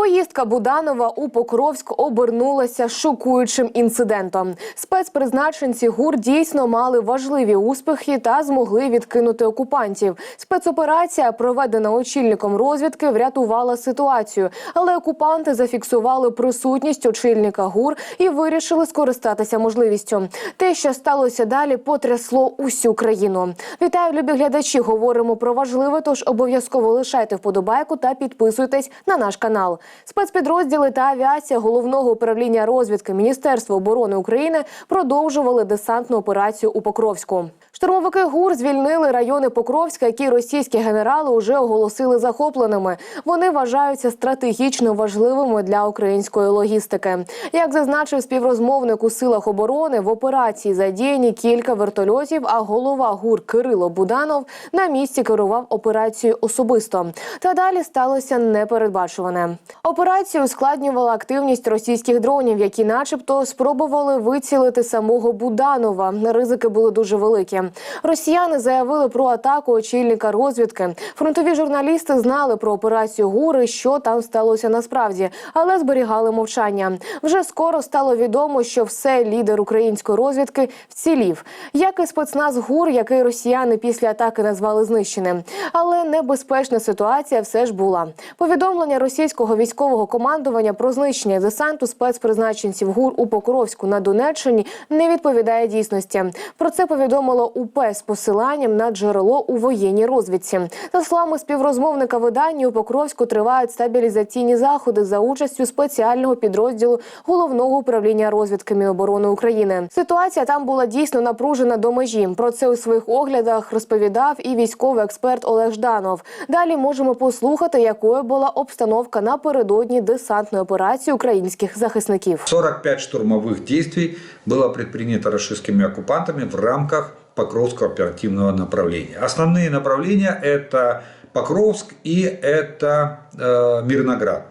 Поїздка Буданова у Покровськ обернулася шокуючим інцидентом. Спецпризначенці ГУР дійсно мали важливі успіхи та змогли відкинути окупантів. Спецоперація, проведена очільником розвідки, врятувала ситуацію, але окупанти зафіксували присутність очільника ГУР і вирішили скористатися можливістю. Те, що сталося далі, потрясло усю країну. Вітаю, любі глядачі. Говоримо про важливе, тож обов'язково лишайте вподобайку та підписуйтесь на наш канал. Спецпідрозділи та авіація головного управління розвідки Міністерства оборони України продовжували десантну операцію у Покровську. Штурмовики ГУР звільнили райони Покровська, які російські генерали вже оголосили захопленими. Вони вважаються стратегічно важливими для української логістики. Як зазначив співрозмовник у силах оборони, в операції задіяні кілька вертольотів. А голова ГУР Кирило Буданов на місці керував операцією особисто. Та далі сталося непередбачуване. Операцію ускладнювала активність російських дронів, які, начебто, спробували вицілити самого Буданова. Ризики були дуже великі. Росіяни заявили про атаку очільника розвідки. Фронтові журналісти знали про операцію ГУР і що там сталося насправді, але зберігали мовчання. Вже скоро стало відомо, що все лідер української розвідки вцілів, як і спецназ ГУР, який росіяни після атаки назвали знищеним. Але небезпечна ситуація все ж була. Повідомлення російського військового командування про знищення десанту спецпризначенців ГУР у Покровську на Донеччині не відповідає дійсності. Про це повідомило УП з посиланням на джерело у воєнній розвідці. За словами співрозмовника видання у Покровську тривають стабілізаційні заходи за участю спеціального підрозділу головного управління розвідки Міноборони України. Ситуація там була дійсно напружена до межі. Про це у своїх оглядах розповідав і військовий експерт Олег Жданов. Далі можемо послухати, якою була обстановка напередодні десантної операції українських захисників. 45 штурмовых действий было предпринято российскими оккупантами в рамках Покровского оперативного направления. Основные направления это Покровск и это э, Мирноград.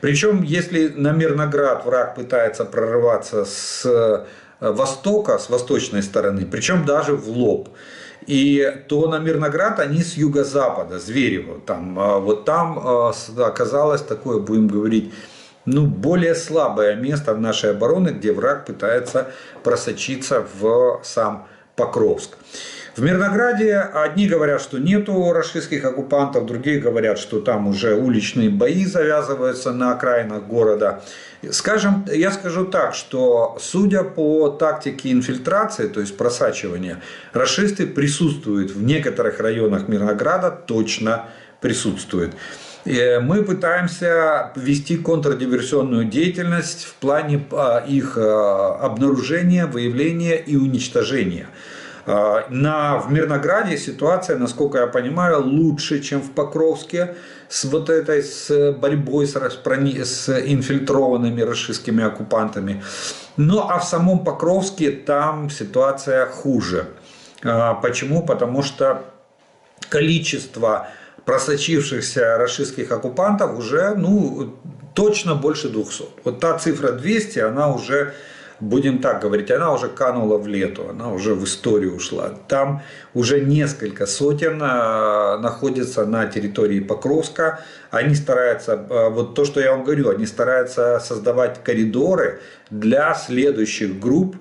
Причем, если на Мирноград враг пытается прорываться с э, востока, с восточной стороны, причем даже в лоб, и то на Мирноград они с юго-запада, Зверево. Там, а вот там с- оказалось такое, будем говорить, ну, более слабое место в нашей обороны, где враг пытается просочиться в сам Покровск. В Мирнограде одни говорят, что нету рашистских оккупантов, другие говорят, что там уже уличные бои завязываются на окраинах города. Скажем, я скажу так, что судя по тактике инфильтрации, то есть просачивания, рашисты присутствуют в некоторых районах Мирнограда, точно присутствуют. Э, Мы пытаемся вести контрдиверсионную деятельность в плане а, их а, обнаружения, выявления и уничтожения. На, в Мирнограде ситуация, насколько я понимаю, лучше, чем в Покровске с вот этой с борьбой с, с инфильтрованными российскими оккупантами. Ну а в самом Покровске там ситуация хуже. Почему? Потому что количество просочившихся российских оккупантов уже ну, точно больше 200. Вот та цифра 200, она уже, будем так говорить, она уже канула в лету, она уже в историю ушла. Там уже несколько сотен а, находятся на территории Покровска. Они стараются, а, вот то, что я вам говорю, они стараются создавать коридоры для следующих групп,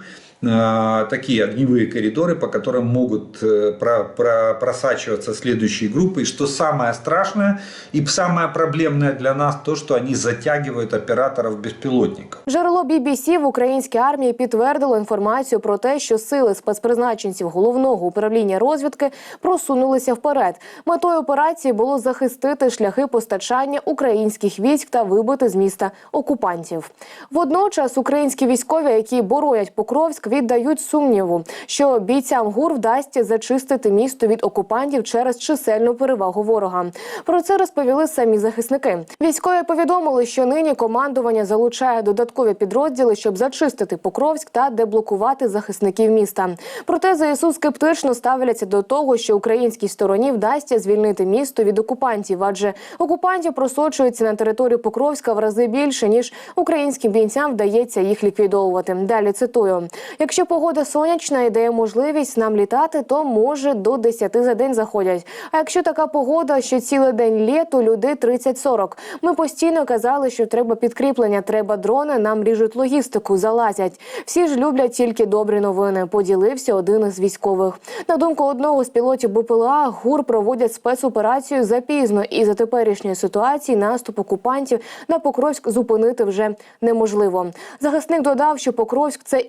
такие огневые коридоры, по которым могут э, про- про- просачиваться следующие группы. И что самое страшное и самое проблемное для нас, то, что они затягивают операторов беспилотников. Джерело BBC в українській армії підтвердило інформацію про те, що сили спецпризначенців головного управління розвідки просунулися вперед. Метою операції було захистити шляхи постачання українських військ та вибити з міста окупантів. Водночас українські військові, які боронять Покровськ, віддають сумніву, що бійцям ГУР вдасться зачистити місто від окупантів через чисельну перевагу ворога. Про це розповіли самі захисники. Військові повідомили, що нині командування залучає додаткові підрозділи, щоб зачистити Покровськ та деблокувати захисників міста. Проте ЗСУ скептично ставляться до того, що українській стороні вдасться звільнити місто від окупантів, адже окупантів просочується на територію Покровська в рази більше ніж українським бійцям вдається їх ліквідовувати. Далі цитую: Якщо погода сонячна і дає можливість нам літати, то може до 10 за день заходять. А якщо така погода, що цілий день літу, люди 30-40. Ми постійно казали, що треба підкріплення, треба дрони, нам ріжуть логістику, залазять. Всі ж люблять тільки добрі новини. Поділився один із військових. На думку одного з пілотів БПЛА, ГУР проводять спецоперацію запізно, і за теперішньої ситуації наступ окупантів на Покровськ зупинити вже неможливо. Захисник додав, що Покровськ це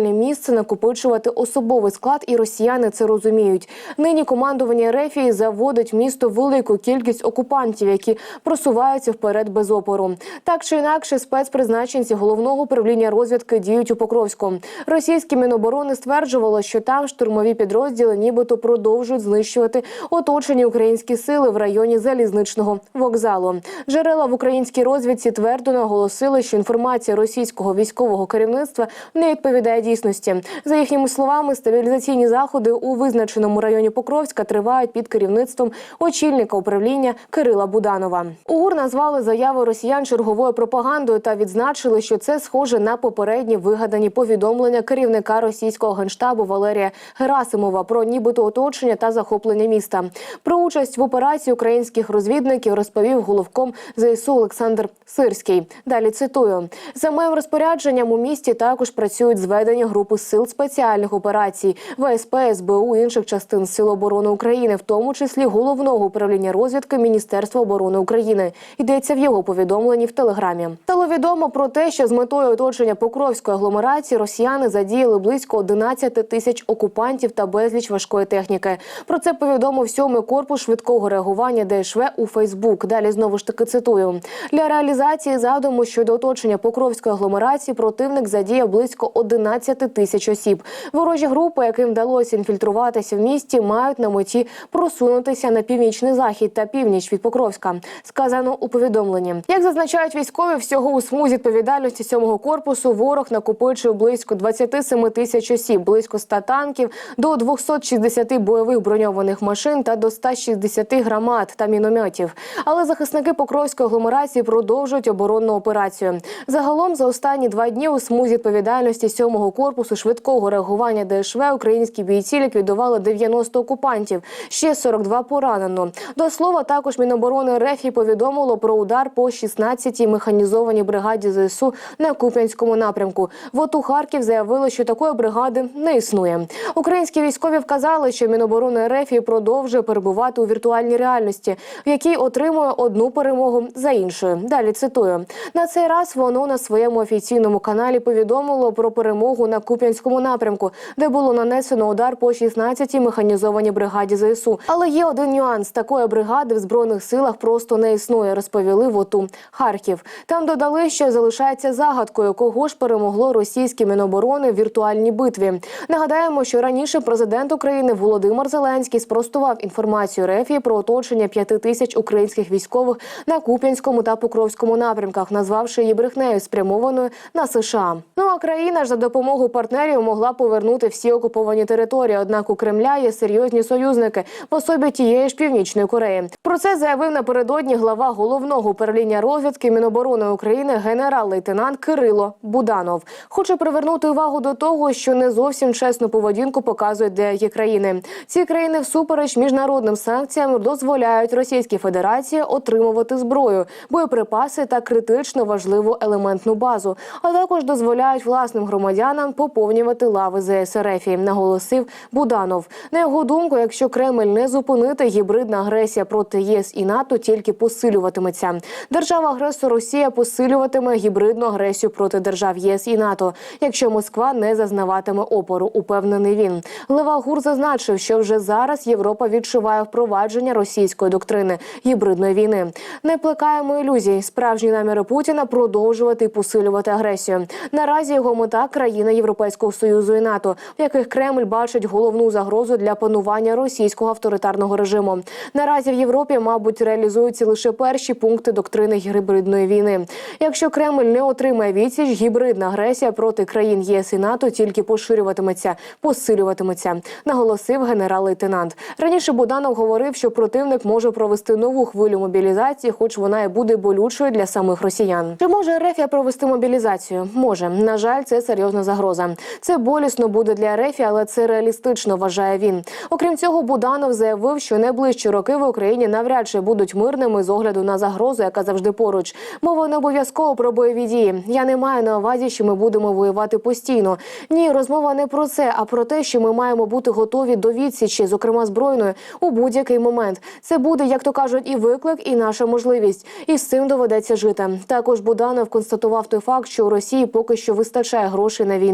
ідеальне місце накопичувати особовий склад, і росіяни це розуміють. Нині командування Рефії заводить місто велику кількість окупантів, які просуваються вперед без опору. Так чи інакше, спецпризначенці головного управління розвідки діють у Покровську. Російські міноборони стверджувало, що там штурмові підрозділи нібито продовжують знищувати оточені українські сили в районі залізничного вокзалу. Джерела в українській розвідці твердо наголосили, що інформація російського військового керівництва не відповідає дійсності. За їхніми словами, стабілізаційні заходи у визначеному районі Покровська тривають під керівництвом очільника управління Кирила Буданова. УГУР назвали заяву росіян черговою пропагандою та відзначили, що це схоже на попередні вигадані повідомлення керівника російського генштабу Валерія Герасимова про нібито оточення та захоплення міста. Про участь в операції українських розвідників розповів головком ЗСУ Олександр Сирський. Далі цитую: за моїм розпорядженням у місті також працюють зведені групи сил спеціальних операцій ВСП, СБУ інших частин Сил оборони України, в тому числі головного управління розвідки Міністерства оборони України. Йдеться в його повідомленні в телеграмі. Стало відомо про те, що з метою оточення Покровської агломерації росіяни задіяли близько 11 тисяч окупантів та безліч важкої техніки. Про це повідомив сьомий корпус швидкого реагування ДШВ у Фейсбук. Далі знову ж таки цитую для реалізації задуму щодо оточення Покровської агломерації. Противник задіяв близько 11 тисяч осіб. Ворожі групи, яким вдалося інфільтруватися в місті, мають на меті просунутися на північний захід та північ від Покровська. Сказано у повідомленні. Як зазначають військові, всього у смузі відповідальності сьомого корпусу ворог накопичив близько 27 тисяч осіб, близько 100 танків, до 260 бойових броньованих машин та до 160 громад та мінометів. Але захисники Покровської агломерації продовжують оборонну операцію. Загалом за останні два дні у смузі відповідальності сьомого корпусу швидкого реагування ДШВ українські бійці ліквідували 90 окупантів, ще 42 поранено. До слова, також Міноборони РФ повідомило про удар по 16-й механізованій бригаді ЗСУ на Куп'янському напрямку. В ОТУ Харків заявили, що такої бригади не існує. Українські військові вказали, що Міноборони РФ продовжує перебувати у віртуальній реальності, в якій отримує одну перемогу за іншою. Далі цитую на цей раз воно на своєму офіційному каналі повідомило про перемогу на Куп'янському напрямку, де було нанесено удар по 16-й механізованій бригаді ЗСУ. Але є один нюанс: такої бригади в збройних силах просто не існує. Розповіли в ОТУ Харків. Там додали, що залишається загадкою, кого ж перемогло російське міноборони в віртуальній битві. Нагадаємо, що раніше президент України Володимир Зеленський спростував інформацію РЕФІ про оточення п'яти тисяч українських військових на Куп'янському та Покровському напрямках, назвавши її брехнею спрямованою на США. Ну а країна ж за допомогою партнерів могла повернути всі окуповані території. Однак у Кремля є серйозні союзники в особі тієї ж північної Кореї. Про це заявив напередодні глава головного управління розвідки Міноборони України генерал-лейтенант Кирило Буданов. Хоче привернути увагу до того, що не зовсім чесну поведінку показують деякі країни. Ці країни всупереч міжнародним санкціям дозволяють Російській Федерації отримувати зброю, боєприпаси та критично важливу елементну базу, а також дозволяють власним громадянам поповнювати лави ЗСРФ, наголосив Буданов. На його думку, якщо Кремль не зупинити, гібридна агресія проти ЄС і НАТО тільки посилюватиметься. Держава-агресор Росія посилюватиме гібридну агресію проти держав ЄС і НАТО, якщо Москва не зазнаватиме опору. Упевнений він. Лева Гур зазначив, що вже зараз Європа відчуває впровадження російської доктрини гібридної війни. Не плекаємо ілюзій. Справжні наміри Путіна продовжувати і посилювати агресію. Наразі його мета країни Європейського союзу і НАТО, в яких Кремль бачить головну загрозу для панування російського авторитарного режиму. Наразі в Європі, мабуть, реалізуються лише перші пункти доктрини гібридної війни. Якщо Кремль не отримає відсіч, гібридна агресія проти країн ЄС і НАТО тільки поширюватиметься, посилюватиметься, наголосив генерал-лейтенант. Раніше Буданов говорив, що противник може провести нову хвилю мобілізації, хоч вона і буде болючою для самих росіян. Чи може Рефія провести мобілізацію? Може, на жаль, це серйозна загроза. Загроза. Це болісно буде для РФ, але це реалістично, вважає він. Окрім цього, Буданов заявив, що найближчі роки в Україні навряд чи будуть мирними з огляду на загрозу, яка завжди поруч. Мова не обов'язково про бойові дії. Я не маю на увазі, що ми будемо воювати постійно. Ні, розмова не про це, а про те, що ми маємо бути готові до відсічі, зокрема збройної, у будь-який момент. Це буде, як то кажуть, і виклик, і наша можливість. І з цим доведеться жити. Також Буданов констатував той факт, що у Росії поки що вистачає грошей на війну.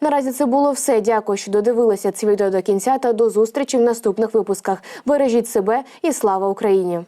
Наразі це було все. Дякую, що додивилися це відео до кінця. Та до зустрічі в наступних випусках. Бережіть себе і слава Україні!